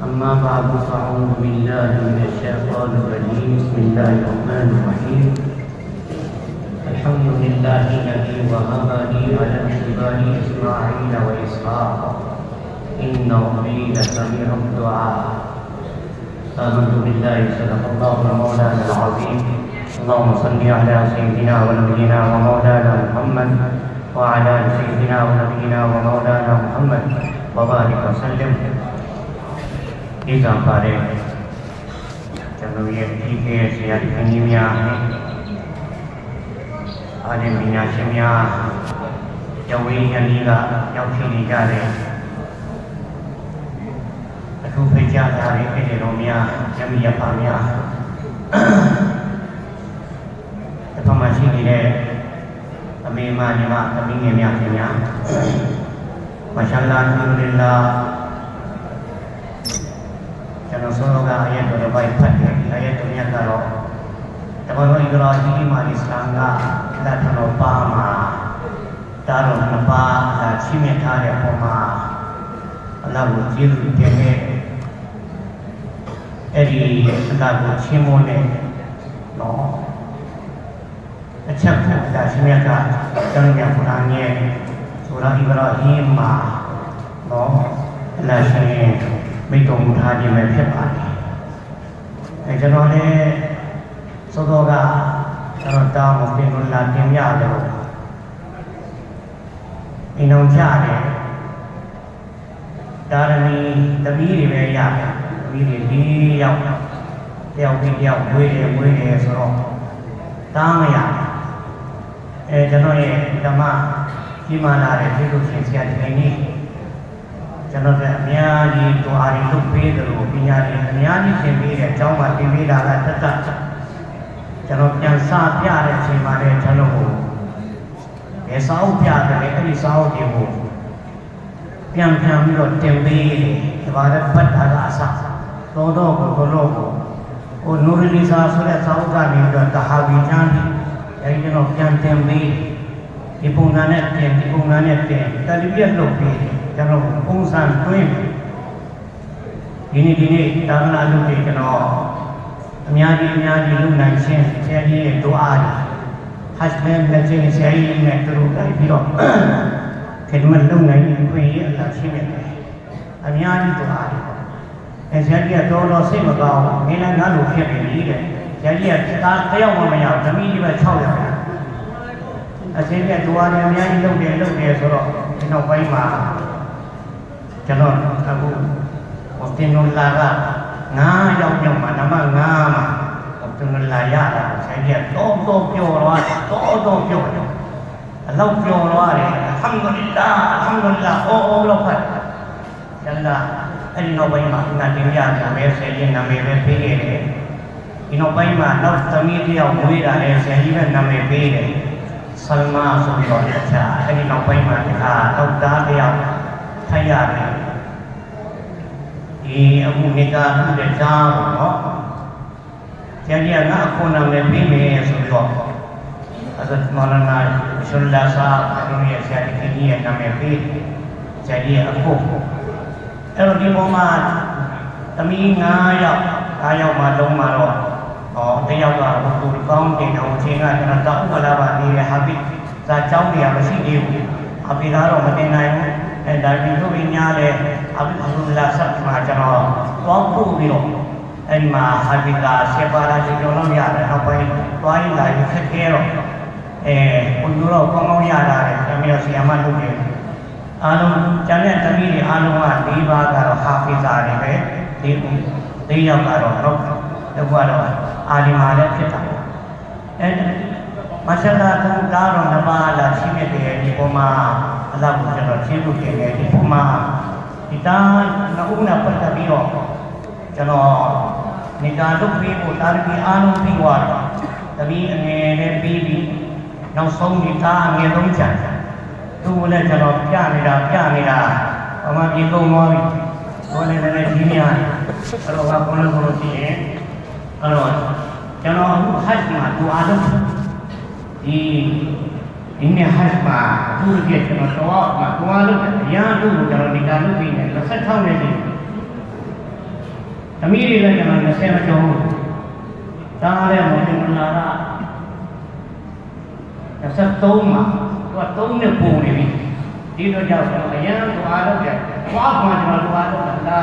أما بعد فأعوذ بالله من الشيطان الرجيم. بسم الله الرحمن الرحيم. الحمد لله الذي وهب لي على اتباع إسماعيل وإسحاق. إن ربي لسميع الدعاء. آمنت بالله صدق الله مولانا العظيم. اللهم صل على سيدنا ونبينا ومولانا محمد وعلى سيدنا ونبينا ومولانا محمد. وبارك وسلم. ဒီကံပါတဲ့ကျွန်တော်ရဲ့ဒီကဲဆရာဒီခင်ကြီးများအားလည်းပညာရှင်များရောက်ဝေးရန်ကြီးကရောက်ရှိနေကြတဲ့အခုဖိတ်ကြားထားတဲ့အဲ့ဒီတော်များယမီယပါများတစ်ဖက်မှာရှိနေတဲ့အမေမညီမအမင်းငယ်များခင်ဗျာမာရှာလာအလ်ဟမ်ဒူလ illah ကျွန်တော်ဆုံးတော့ကအယတ်တော်တစ်ပိုက်ဖတ်တယ်ဒီအယတ်တော်မြတ်ကတော့တပည့်တော်ဣဘရာဟီမအစ္စလာမ်ကလက်ထတော်ပါမှာတာတော်နှစ်ပါးအချိမြတ်ထားတဲ့ပုံမှာအလ္လာဟ်ကိုကျေးဇူးတင်တဲ့အဲ့ဒီအလ္လာဟ်ကိုချီးမွမ်းတဲ့နော်အချက်ကိုဒါရှင်မြတ်ကကျွန်တော်ညကုရ်အာန်ရဲ့ဆိုရာဣဘရာဟီမနော်အလ္လာဟ်ရှင် မိတ်တော်မူထားခြင်းပဲဖြစ်ပါတယ်။အဲကျွန်တော်လည်းသောတော်ကကျွန်တော်တောင်းမပြင်လို့လာတင်ပြတယ်လို့အိမ်အောင်ကြတယ်ဒါရမီတပီးတွေပဲရတယ်တပီးတွေဒီရောက်တယောက်ပြီးတယောက်ဝေးတယ်ဝေးတယ်ဆိုတော့တားမရအဲကျွန်တော်ရဲ့ဓမ္မကြီးမာလာတဲ့ကျေးဇူးရှင်ဆရာဒီနေ့ ကျွန်တော်ကအများကြီးတွားရီလုပ်ပေးတယ်လို့ပညာရှင်အများကြီးသင်ပေးတဲ့အကြောင်းမှသင်ပေးတာကတတ်တတ်ကျွန်တော်ပြန်စာပြတဲ့အချိန်မှာလည်းကျွန်တော်ကိုဘယ်စာအုပ်ပြတယ်လဲအဲ့ဒီစာအုပ်တွေကိုပြန်ပြန်ပြီးတော့တင်ပေးတယ်ဒီပါတဲ့ပတ်တာကအစတော့တော့ကိုကိုလို့ကိုဟိုနူရလီစာဆိုတဲ့စာအုပ်ကနေပြီးတော့တဟာဝီချမ်းအဲ့ဒီကျွန်တော်ပြန်တင်ပေးဒီပုံစံနဲ့တင်ဒီပုံစံနဲ့တင်တယ်လီပြက်လုပ်ပေးတယ် ကျွန်တော်ပုံစံတွင်းဒီနေ့ဒီနေ့သာသနာ့လုပ်တွေကျွန်တော်အများကြီးအများကြီးလုပ်နိုင်ခြင်းဆရာကြီးရဲ့ဒုအားတွေဟတ်ဘန်လက်ချင်းဆရာကြီးနဲ့သူတို့တိုက်ပြီးတော့ခေတ္တမလုပ်နိုင်ရင်ခွင့်ရအလားရှိနေတယ်အများကြီးဒုအားတွေအဲဆရာကြီးကတော့တော့စိတ်မကောင်းဘူးငင်းလည်းငါ့လိုဖြစ်နေပြီတဲ့ဆရာကြီးကသားတယောက်မှမရဘူးသမီးကြီးပဲ6ယောက်အချင်းကဒုအားတွေအများကြီးလုပ်တယ်လုပ်တယ်ဆိုတော့ဒီနောက်ပိုင်းမှာ ကျွန်တော်အခုဟိုတင်လို့လာက9ရောက်ရောက်မှာဓမ္မ9မှာဟိုတင်လို့လာရတာဆိုင်ကြီးတော့တော့ပြောတော့တော့တော့ပြောတော့အလောက်ပြောတော့တယ်အလ်ဟမ်ဒူလ illah အလ်ဟမ်ဒူလ illah အိုးအိုးလို့ဖတ်ကျန်တာအဲ့ဒီနောက်ပိုင်းမှာငါတင်ပြတယ်ပဲဆယ်ရင်နာမည်ပဲပေးခဲ့တယ်ဒီနောက်ပိုင်းမှာနောက်သမီးတယောက်မွေးတာလည်းဆယ်ကြီးပဲနာမည်ပေးတယ်ဆလမာဆိုပြီးတော့အခြားအဲ့ဒီနောက်ပိုင်းမှာတခါတော့သားတယောက်ထိုက်ရတယ် ဒီအမှုမေတ္တာမှုတဲ့ကြောင်းပေါ့နော်။ဆရာကြီးကငါအခုနာမည်ပြီးမယ်ဆိုတော့အဇတ်မောလနာရှုလ္လာဆာဘုန်းကြီးဆရာကြီးကြီးရဲ့နာမည်ပြီးဆရာကြီးအခုအဲ့တော့ဒီပုံမှာသမီး9ယောက်9ယောက်မှာလုံးမှာတော့အော်တယောက်ကဘုသူကောင်းတင်တော်ချင်းကကျွန်တော်တောက်ဥပလာပါနေတဲ့ဟာပိစာကြောင်းနေရာမရှိသေးဘူး။အပိသားတော့မတင်နိုင်ဘူး ဒါဒီလိုပြညာလဲအဘိအလ္လာဆက်မှာကျွန်တော်သွားပို့ပြီးတော့အဲဒီမှာဟာဒီကာဆေပါလာဒီလိုလုံးရတယ်နောက်ပိုင်းသွားရင်လာရခက်ခဲတော့အဲဘုံတို့တော့ကောင်းကောင်းရတာတယ်တမီးတော့ဆီယမလုပ်တယ်အားလုံးကျန်တဲ့တမီးတွေအားလုံးက၄ပါးကတော့ဟာဖီဇာတွေပဲဒီ၄ယောက်ကတော့တော့တော့ကတော့အာလီမာလည်းဖြစ်တာပေါ့အဲမဆလာသူကားတော့နပါလာရှိမြတဲ့ဒီပေါ်မှာ အလ္လာဟ်ကိုကျွန်တော်ကျေးဇူးတင်တယ်ဒီပေါ်မှာဒီတာနှုတ်နဲ့ပတ်သက်ပြီးတော့ကျွန်တော်နေကာလုပ်ပြီးဖို့တာရီအားလုံးပြီးသွားတယ်တမီးအငယ်နဲ့ပြီးပြီးနောက်ဆုံးဒီတာအငယ်ဆုံးကြံသူ့လည်းကျွန်တော်ပြနေတာပြနေတာအမှပြေကုန်သွားပြီဘောလည်းလည်းကြီးများအဲ့တော့ကဘုန်းတော်ကိုကြည့်ရင်အဲ့တော့ကျွန်တော်အခုဟတ်မှာသူအားလုံးဒီ ဒီနေ့ဟတ်မှာသူ့ရဲ့ကျွန်တော်တော့မှာတွားလို့အရာလို့ကျွန်တော်ဒီကလုပ်ပြီးနေလက်ဆက်ထောက်နေပြီသမီးတွေလည်းကျွန်တော်20မကျော်ဘူးတားတဲ့မော်တင်လာတာ23မှာသူက3နှစ်ပုံနေပြီဒီတော့ကြောင့်ကျွန်တော်အရင်ကအားလုပ်တယ်ဘာမှကျွန်တော်အားလုပ်တာ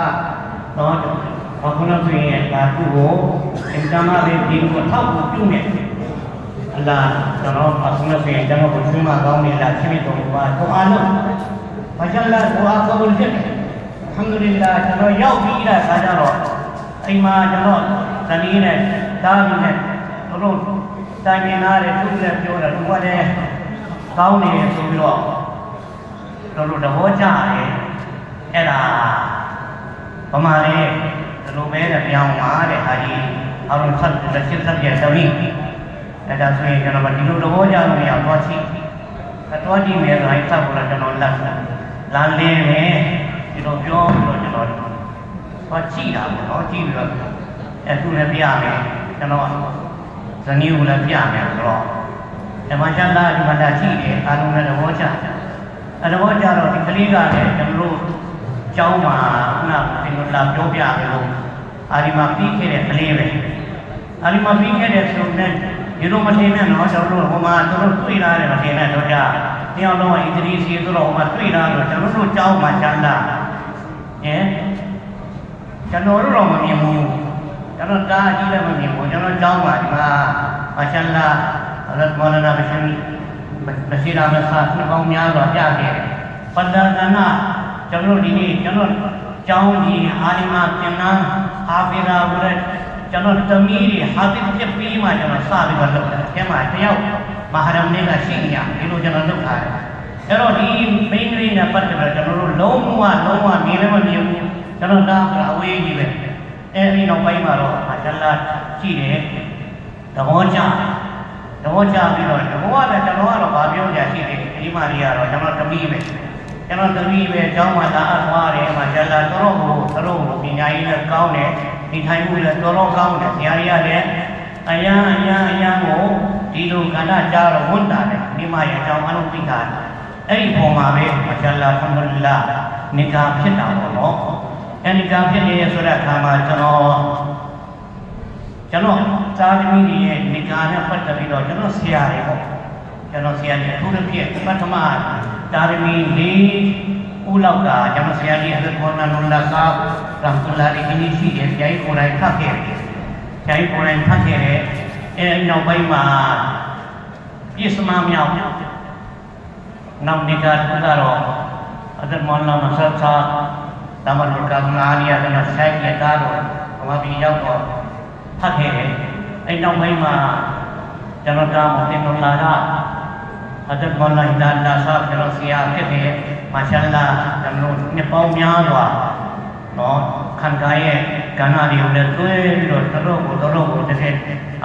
တော့ဘာခုနကဆိုရင်ဒါသူ့ကိုအင်တာမလေးဒီကိုထောက်ဖို့ပြုနေ အလားကျွန်တော်အခုနကဆိုရင်ကျွန်တော်ကိုချွေးမကောင်းနေလားချင်းတော်ဘာတော့အားလုပ်ဘာကြောင့်လဲသူအားကောင်းဖြစ်တယ်အလ်ဟမ်ဒူလ illah ကျွန်တော်ရောက်ပြီးတဲ့အခါကျတော့အိမ်မှာကျွန်တော်ဇနီးနဲ့တားပြီးနဲ့တို့တို့တိုင်ပင်လာတယ်သူလည်းပြောတယ်သူကလည်းကောင်းနေတယ်ဆိုပြီးတော့တို့တို့သဘောကျတယ်အဲ့ဒါပမာလေးဒီလိုပဲတဲ့ပြောင်းပါတဲ့ဟာကြီးအရုံဆက်လက်ရှိဆက်ရဲ့သမီး အဲ့ဒါဆိုရင်ကျွန်တော်ဒီလိုသဘောကျလို့မရတော့ချိအတော်ကြည့်မယ်ဆိုရင်ဆက်ဖို့လည်းကျွန်တော်လက်လာလင်းမယ်ဒီလိုပြောပြီးတော့ကျွန်တော်တော့ကြည့်တာပေါ့နော်ကြည့်ပြီးတော့အဲသူလည်းပြမယ်ကျွန်တော်ဇနီးကိုလည်းပြမယ်ဆိုတော့ဓမ္မချမ်းသာဒီမှာတာကြည့်တယ်အာလုံးလည်းသဘောကျတယ်အဲသဘောကျတော့ဒီကလေးကလည်းကျွန်တော်တို့ကျောင်းမှာခုနဒီလိုလာပြောပြတယ်လို့အာဒီမှာပြီးခဲ့တဲ့ကလေးပဲအာဒီမှာပြီးခဲ့တဲ့ဆိုတော့ ဒီလိုမထင်နဲ့နော်ကျွန်တော်တို့ဟိုမှာတို့တွေ့လာတယ်မထင်နဲ့တော့ကြာတယောက်လုံးကဣသရီစီဆိုတော့ဟိုမှာတွေ့လာတော့ကျွန်တော်တို့ကျောင်းမှာချမ်းသာဟင်ကျွန်တော်တို့တော့မမြင်ဘူးကျွန်တော်တားကြီးလည်းမမြင်ဘူးကျွန်တော်ကျောင်းမှာဒီမှာမာရှာလာအလတ်မောလနာဘရှင်ဘရှိရာမဆာနှပေါင်းများစွာပြခဲ့တယ်ပန္ဒနာနာကျွန်တော်ဒီနေ့ကျွန်တော်ကျောင်းကြီးအာလီမာကျန်နာအာဖီရာဝရ ကျွန်တော်တမီးတွေဟာတိဖြစ်ပြီးမှကျွန်တော်စပြီးတော့လုပ်တယ်အဲမှာတယောက်မဟာရမ်လေးကရှိနေရဒီလိုကျွန်တော်လုပ်ထားတယ်အဲ့တော့ဒီမိန်းကလေးနဲ့ပတ်သက်ပြီးကျွန်တော်တို့လုံးဝလုံးဝမြင်လည်းမမြင်ဘူးကျွန်တော်ဒါကအဝေးကြီးပဲအဲဒီနောက်ပိုင်းမှာတော့မာရှာလာကြည့်တယ်သဘောကျသဘောကျပြီးတော့သဘောကလည်းကျွန်တော်ကတော့ဗာပြောကြရှိတယ်ဒီမာရီကတော့ကျွန်တော်တမီးပဲကျွန်တော်တမီးပဲအเจ้าမှာလာအပ်သွားတယ်မာရှာလာတော်တော်ကိုတော်တော်ကိုပညာရေးလည်းကောင်းတယ် ဒီထိုင်မှုလည်းတော်တော်ကောင်းတယ်ဆရာကြီးကလည်းအယံအယံအယံကိုဒီလိုကဏ္ဍကြားတော့ဝန်တာတယ်ဒီမှာရအကြောင်းအလုံးသိတာတယ်အဲ့ဒီပုံမှာပဲမာရှာလာအလ်ဟမ်ဒူလ illah နေကာဖြစ်တာပေါ့နော်အဲ့ဒီကာဖြစ်နေရဆိုတဲ့အခါမှာကျွန်တော်ကျွန်တော်သာသမီတွေရဲ့နေကာနဲ့ပတ်သက်ပြီးတော့ကျွန်တော်ဆရာတွေပေါ့ကျွန်တော်ဆရာတွေအထူးသဖြင့်ပထမသာသမီလေး ဦးလောက်ကကျွန်တော်ဆရာကြီးအလကောနာနုလာကာရမ်တူလာအင်းကြီးရှိတယ်ဆရာကြီးကိုယ်တိုင်ဖတ်ခဲ့တယ်ဆရာကြီးကိုယ်တိုင်ဖတ်ခဲ့တယ်အဲနောက်ပိုင်းမှာပြည့်စမမြောက်နောက်နေကာကတော့အဒမန်လာမဆတ်သာတမန်ကကငါနီယာကဆိုင်ရတာတော့ဘာပြီးရောက်တော့ဖတ်ခဲ့တယ်အဲနောက်ပိုင်းမှာကျွန်တော်ကမတင်လို့လာတာ အဒမန်လာဒါလာဆာကျွန်တော်ဆရာဖြစ်တယ်မာရှာလာကျွန်တော်နှစ်ပေါင်းများစွာနော်ခံကြရဲ့ကဏ္ဍတွေကိုလည်းတွဲပြီးတော့တော်တော်ကိုတော်တော်ကိုတစ်ခဲ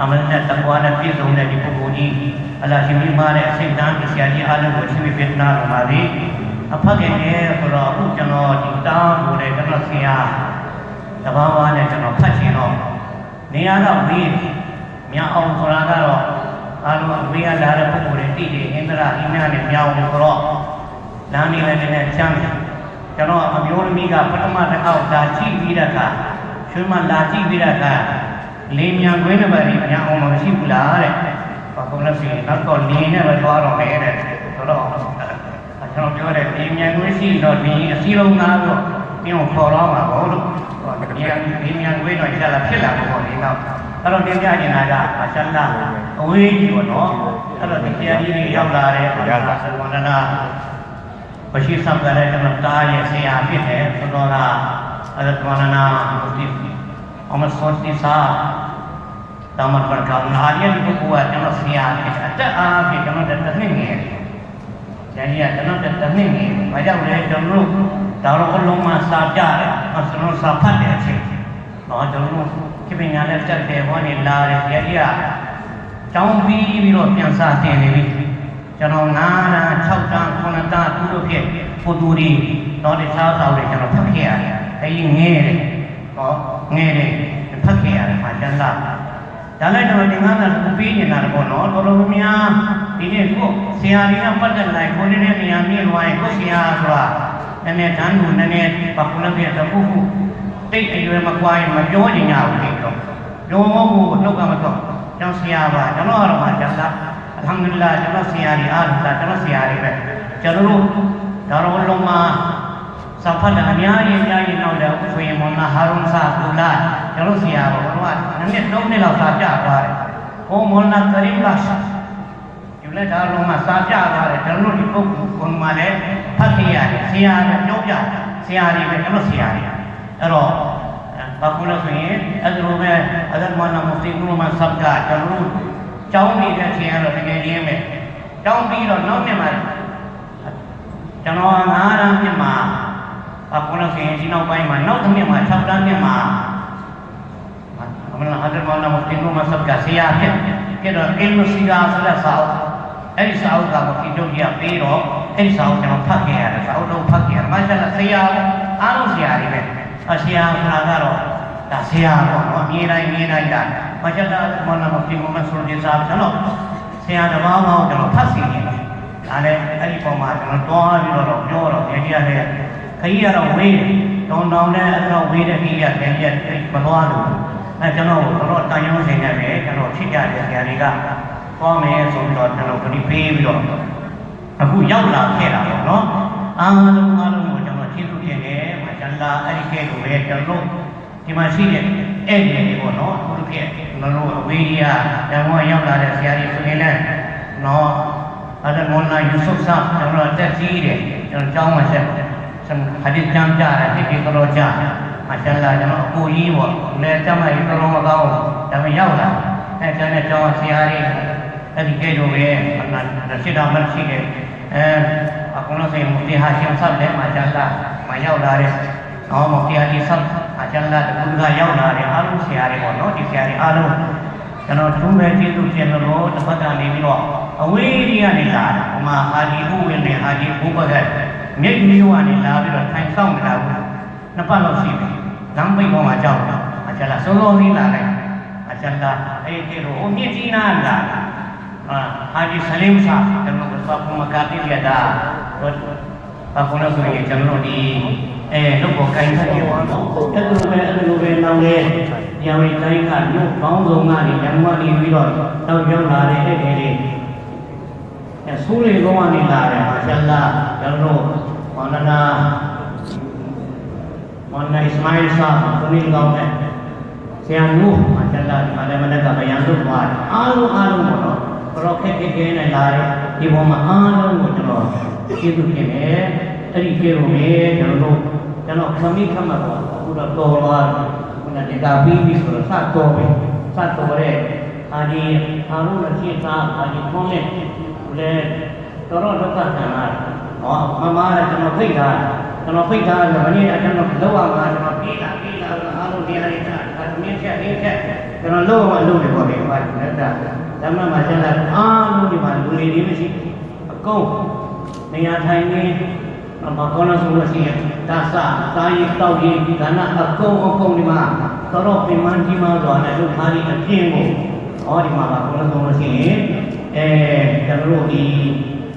အမလနဲ့တကွာနဲ့ပြည့်စုံတဲ့ဒီပုဂ္ဂိုလ်ကြီးအလရှိမိမားတဲ့အစိတ်တန်းဆရာကြီးအားလုံးကိုရှိမိပြနာတော်ပါသည်အဖခင်ရဲ့ဆိုတော့အခုကျွန်တော်ဒီတားကိုလည်းကျွန်တော်ဆရာတဘာဝနဲ့ကျွန်တော်ဖတ်ချင်တော့နေရာတော့မေးမြအောင်ဆိုတာကတော့ အားလုံးအမေးရလာတဲ့ပုဂ္ဂိုလ်တွေတိတယ်အင်္ဒရာအိမနဲ့မြောင်းလို့ဆိုတော့လမ်းနေလည်းနည်းနည်းချမ်းတယ်ကျွန်တော်အမျိုးသမီးကပထမတစ်ခေါက်ဒါကြည့်ပြီးတဲ့အခါရွှေမလာကြည့်ပြီးတဲ့အခါလေမြန်ခွေးနဲ့ပဲညာအောင်မရှိဘူးလားတဲ့။ဘာကုန်လဲဆိုရင်နောက်တော့နေနဲ့ပဲသွားတော့မယ်တဲ့။ဆိုတော့ကျွန်တော်ပြောတယ်လေမြန်ခွေးရှိတော့ဒီအစည်းလုံးသားတော့မြင်ခေါ်တော့မှာပေါ့လို့။ဒီလေမြန်ခွေးတော့ရှာလာဖြစ်လာမှာပေါ့ဒီနောက် အဲ့တော့တင်ပြနေတာကမာရှာလာအဝေးကြီးပေါ့နော်။အဲ့တော့ဒီတရားကြီးတွေရောက်လာတဲ့အာသာသဝန္ဒနာဘရှိဆံကလည်းကျွန်တော်တားရဲ့ဆရာဖြစ်တယ်ဆိုတော့ကအဒတ်ဝန္ဒနာဒီအမဆောတိစာတောင်းမပရကောနာရီဒီပုဂ္ဂိုလ်ကကျွန်တော်ဆရာဖြစ်အတက်အားဖြင့်ကျွန်တော်တစ်နှစ်ငယ်ဆရာကြီးကကျွန်တော်တစ်နှစ်ငယ်ဘာကြောင့်လဲကျွန်တော်တို့ဒါတော့အလုံးမစာပြတယ်အစလုံးစာဖတ်တဲ့အချိန်တော့ကျွန်တော် တို့ကိပညာနဲ့တက်တယ်ဟောနေလာတယ်ဆရာကြီးကကျောင်းပြီးပြီးတော့ပြန်စာတင်နေပြီကျွန်တော်9တန်း6တန်း9တန်းသူတို့ဖြစ်ပိုတူရီတော့တခြားစာတွေကျွန်တော်ဖတ်ခဲ့ရတယ်အဲဒီငဲတယ်ဟောငဲတယ်ဖတ်ခဲ့ရတယ်မှာကျန်လာဒါလည်းကျွန်တော်ဒီငါးကပြီးနေတာပေါ့နော်တော်တော်များဒီနေ့ကိုဆရာကြီးကပတ်သက်လိုက်ကိုနေတဲ့နေရာမြင်သွားရင်ကိုဆရာဆိုတာနည်းနည်းတန်းကိုနည်းနည်းပပလပြတဲ့ပုဂ္ဂိုလ်တတိတ်အရွယ်မကွာရင်မပြောချင်ကြဘူး လေတော့ပြောဖို့နှုတ်ကမတော့ကျောင်းဆရာပါကျွန်တော်ကတော့မှကျန်တာအလ်ဟမ်ဒူလ লা ကျွန်တော်ဆရာကြီးအားလုံးကျွန်တော်ဆရာကြီးပဲကျွန်တော်တို့ဒါတော်လုံးမှာစာဖတ်တာအများကြီးအများကြီးနောက်တယ်ဆိုရင်မောင်နာဟာရွန်ဆာကူလာကျွန်တော်ဆရာပါဘုရားနည်းနည်းသုံးနှစ်လောက်စာပြသွားတယ်ဟိုမောင်နာကရင်လာဒီလက်ဒါလုံးမှာစာပြသွားတယ်ကျွန်တော်ဒီပုဂ္ဂိုလ်ကမှလည်းဖတ်ကြရတယ်ဆရာကပြောပြဆရာကြီးပဲကျွန်တော်ဆရာကြီးအဲ့တော့ ဘာကူလို့ဆိုရင်အဲ့လိုပဲအဒမနာမုဖတီကုလမဆပ်ကကျွန်တော်ကျောင်းနေတဲ့ဆရာတော့တကယ်ရင်းပဲကျောင်းပြီးတော့နောက်နှစ်မှာကျွန်တော်ငါးရမ်းနှစ်မှာဘာကူလို့ဆိုရင်ဒီနောက်ပိုင်းမှာနောက်တစ်နှစ်မှာ6တန်းနှစ်မှာအမနာအဒမနာမုဖတီကုလမဆပ်ကဆရာဖြစ်ဖြစ်တော့အင်မစီကာဆိုတဲ့စာအုပ်အဲ့ဒီစာအုပ်ကမဖီတို့ကြီးကပြီးတော့အဲ့ဒီစာအုပ်ကျွန်တော်ဖတ်ခဲ့ရတယ်စာအုပ်တော့ဖတ်ခဲ့ရမာရှာလာဆရာအားလုံးဆရာတွေပဲ အဆရာဆိုတာကတော့ဒါဆရာပေါ့နော်အမြဲတမ်းမြဲတမ်းတာမာရှာလာမနာမဖီကုလမဆိုတဲ့စာကျွန်တော်ဆရာတစ်ပါးပေါင်းကျွန်တော်ဖတ်စီနေတယ်ဒါလည်းအဲ့ဒီပုံမှာကျွန်တော်တွားပြီးတော့ပြောတော့ပြန်ကြည့်ရတယ်ခကြီးကတော့ဝေးတောင်းတောင်းနဲ့အဲ့တော့ဝေးတဲ့ခကြီးကပြန်ကြည့်မသွားလို့အဲကျွန်တော်တို့တန်ရုံးစိန်နဲ့ပဲကျွန်တော်ချစ်ကြတဲ့ဆရာတွေကသွားမယ်ဆိုပြီးတော့ကျွန်တော်ခဏပေးပြီးတော့အခုရောက်လာခဲ့တာပေါ့နော်အားလုံးအားလုံးကိုကျွန်တော်ကျေးဇူးတင်တယ်မာရှာ လာအဲ့ဒီကဲကိုပဲကျွန်တော်ဒီမှာရှိတဲ့ဧည့်သည်တွေပေါ့နော်အခုခေတ်ကျွန်တော်တို့အဝေးကြီးကဓမ္မရောက်လာတဲ့ဆရာကြီးဆိုရင်လည်းနော်အဲ့ဒါမောလာယူဆုဆာကျွန်တော်တက်ကြီးတယ်ကျွန်တော်ကျောင်းမှာဆက်ဆမ်ဟာဒီကျမ်းကြတယ်ဒီဒီကတော့ကြာမာရှာလာကျွန်တော်အကိုကြီးပေါ့လဲကျမ်းမကြီးတော်တော်မကောင်းဒါပေမဲ့ရောက်လာအဲကျွန်တော်ကျောင်းဆရာကြီးအဲ့ဒီကဲတော့ပဲအနာရှိတာမရှိတယ်အဲအခုလို့ဆိုရင်မူတီဟာရှင်ဆတ်လည်းမာရှာလာမရောက်လာတဲ့ ဟောမူတီဟာဒီဆတ်အကျဉ်းလာတကူကရောက်လာတဲ့အားလုံးဆရာတွေပေါ့နော်ဒီဆရာတွေအားလုံးကျွန်တော်သူပဲကျေးဇူးတင်လို့တစ်ဖက်ကနေပြီးတော့အဝေးကြီးကနေလာတာဟိုမှာအာဒီဘုဝင်နဲ့အာဒီဘုဘကမြစ်မျိုးကနေလာပြီးတော့ထိုင်ဆောင်နေတာဘူးနှစ်ပတ်လောက်ရှိပြီလမ်းပိတ်ပေါ်မှာကြောက်တာအကျဉ်းလာစိုးစိုးလေးလာလိုက်အကျဉ်းလာအဲ့ဒီတော့ဟိုမြစ်ကြီးနားလာအာအာဒီဆလင်ဆာကျွန်တော်ကပတ်မကတိရတာ အခုလို့ဆိုရင်ကျွန်တော်ဒီအဲလုပ်ပေါ်ကိုင်းထားတယ်ပေါ့နော်အဲ့လိုပဲအဲ့လိုပဲနောက်လေညဝိတိုင်းကမြို့ပေါင်းစုံကနေညမနေပြီးတော့တောက်ရောက်လာတဲ့အဲ့ဒီလေးအဲဆိုးလေကောင်းကနေလာတယ်မာရှာလာကျွန်တော်မောနနာမောနနာအစ္စမာအီလ်ဆာကိုနေကောင်းတဲ့ဆရာနူမာရှာလာဒီမှာလည်းမနက်ကဗျာလုပ်သွားတယ်အားလုံးအားလုံးပေါ့နော်ဘရောခက်ခဲခဲနဲ့လာတယ်ဒီပေါ်မှာအားလုံးကိုကျွန်တော် ကျေးဇူးတင်တယ်အဲ့ဒီကျေးဇူးပဲကျွန်တော်တို့ကျွန်တော်ခမိခမတော့အခုတော့တော်သွားတယ်ခုနဒီကပြီးပြီဆိုတော့စတော်ပဲစတော်တဲ့အာဒီအာရုံနဲ့ရှင်းသားအာဒီဖုန်းနဲ့လေတော်တော်ဒုက္ခခံရတယ်ဟောမမလည်းကျွန်တော်ဖိတ်ထားကျွန်တော်ဖိတ်ထားတယ်မနေ့ကကျွန်တော်လောက်အောင်ကျွန်တော်ပြေးလာပြေးလာအားလုံးတရားလေးထားဒါမြင့်ချက်လေးချက်ကျွန်တော်လောက်အောင်လုပ်တယ်ပေါ့လေဘာလဲဒါဓမ္မမှာကျန်တာအားလုံးဒီမှာလူတွေလေးမရှိအကုန် နေရာထိုင်နေဘာကောလို့ဆိုလို့ရှိရင်ဒါစသာယတောက်ရင်ဒီကဏ္ဍအကုန်အကုန်ဒီမှာတော်တော်ပြင်မှန်းကြီးမှန်းစွာနဲ့လုပ်ထားတဲ့အပြင်းကိုဟောဒီမှာဘာကောလို့ဆိုလို့ရှိရင်အဲကျွန်တော်တို့ဒီ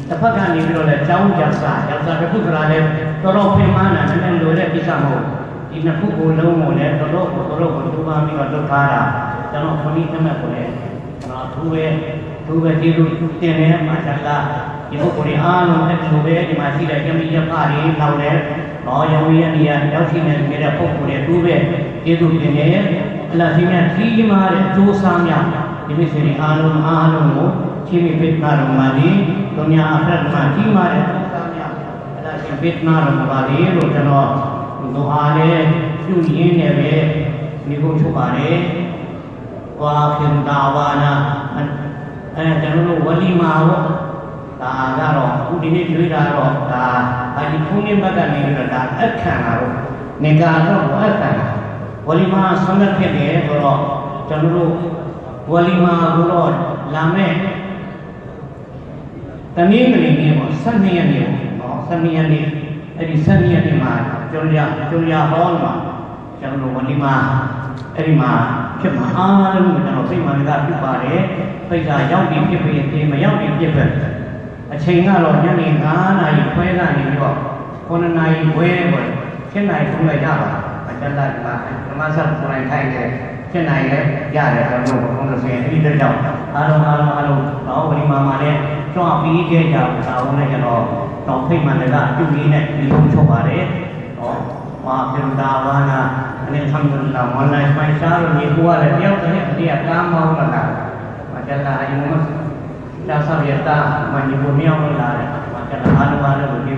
တစ်ဖက်ကနေပြီးတော့လဲကျောင်းကြစာကျောင်းစာတစ်ခုကလည်းတော်တော်ပြင်မှန်းတာနည်းနည်းလိုတဲ့ကိစ္စမဟုတ်ဒီနှစ်ခုကိုလုံးကိုလည်းတော်တော်ကိုတော်တော်ကိုထူပါပြီးတော့လုပ်ထားတာကျွန်တော်ခဏိသမက်ကိုလည်းကျွန်တော်သူပဲသူပဲဒီလိုတင်နေမှာရှာလာ ဒီပုဂ္ဂိုလ်အားလုံးအဲ့ဒီလိုပဲဒီမှာရှိတဲ့ယမိယဖတွေနောက်လည်းတော့ယဝိယနေရာရောက်ရှိနေတဲ့ပုဂ္ဂိုလ်တွေသူပဲကျေးဇူးတင်နေအလ္လာဟ်ရှင်မြတ်ကြီးမားတဲ့အကျိုးစားများဒီမိတ်ဆွေတွေအားလုံးအားလုံးကိုချင်းမိဖိတ်ကာတော်မှာဒီဒုညာအခရတ်မှာကြီးမားတဲ့အကျိုးစားများအလ္လာဟ်ရှင်ဖိတ်နာတော်မှာဒီလို့ကျွန်တော်ဒုအာနဲ့ပြုရင်းနေပဲမိဖို့ချုပ်ပါတယ်ဝါခင်တာဝါနာအဲကျွန်တော်တို့ဝလီမာရော ဒါကတော့အခုဒီနေ့တွေ့တာတော့ဒါဘာဒီခုနှစ်ဘက်ကနေပြီးတော့ဒါအခန့်လာတော့နေကတော့အခန့်လာဝလီမာဆန္ဒဖြစ်တယ်ဆိုတော့ကျွန်တော်တို့ဝလီမာကိုတော့လာမဲ့တနည်းကလေးနေပေါ့12ရက်နေပေါ့နော်12ရက်နေအဲ့ဒီ12ရက်နေမှာကျော်ရကျော်ရဟောမှာကျွန်တော်တို့ဝလီမာအဲ့ဒီမှာဖြစ်မှာအားလုံးကိုကျွန်တော်စိတ်မှန်ကပြုပါတယ်ပိတ်တာရောက်ပြီးဖြစ်ပြီးသေးမရောက်ပြီးဖြစ်ပဲ အချိန်ကတော့ညနေ9နာရီခွဲကနေပြီးတော့9နာရီခွဲပေါ့7နာရီဆုံးလိုက်ကြပါအတက်လာဒီမှာဓမ္မဆက်ကိုယ်တိုင်ထိုင်တယ်ဖြစ်နိုင်လဲရတယ်တော့ဘုရားလို့ဆိုရင်အဲ့ဒီတော့ကြောင့်အားလုံးအားလုံးအားလုံးတော့ဝိမာမာနဲ့ကျွမ်းပြီးခဲ့ကြတာဝန်နဲ့ကျွန်တော်တော့ဖိတ်မှန်လည်းအတူကြီးနဲ့ဒီလိုချုပ်ပါတယ်ဟောမာပြူတာဝါနာအနေဆမ်ဒူလာမန်လိုက်မိုင်ရှာလို့ဒီကွာလည်းတယောက်တည်းအတိအကမ်းမောင်းလာတာမကျလာအရင်ကဒါဆောက်ရတာမ ညိုမြောင်းလာတယ်မကျလာအားလုံးအားလုံးကိုကျေး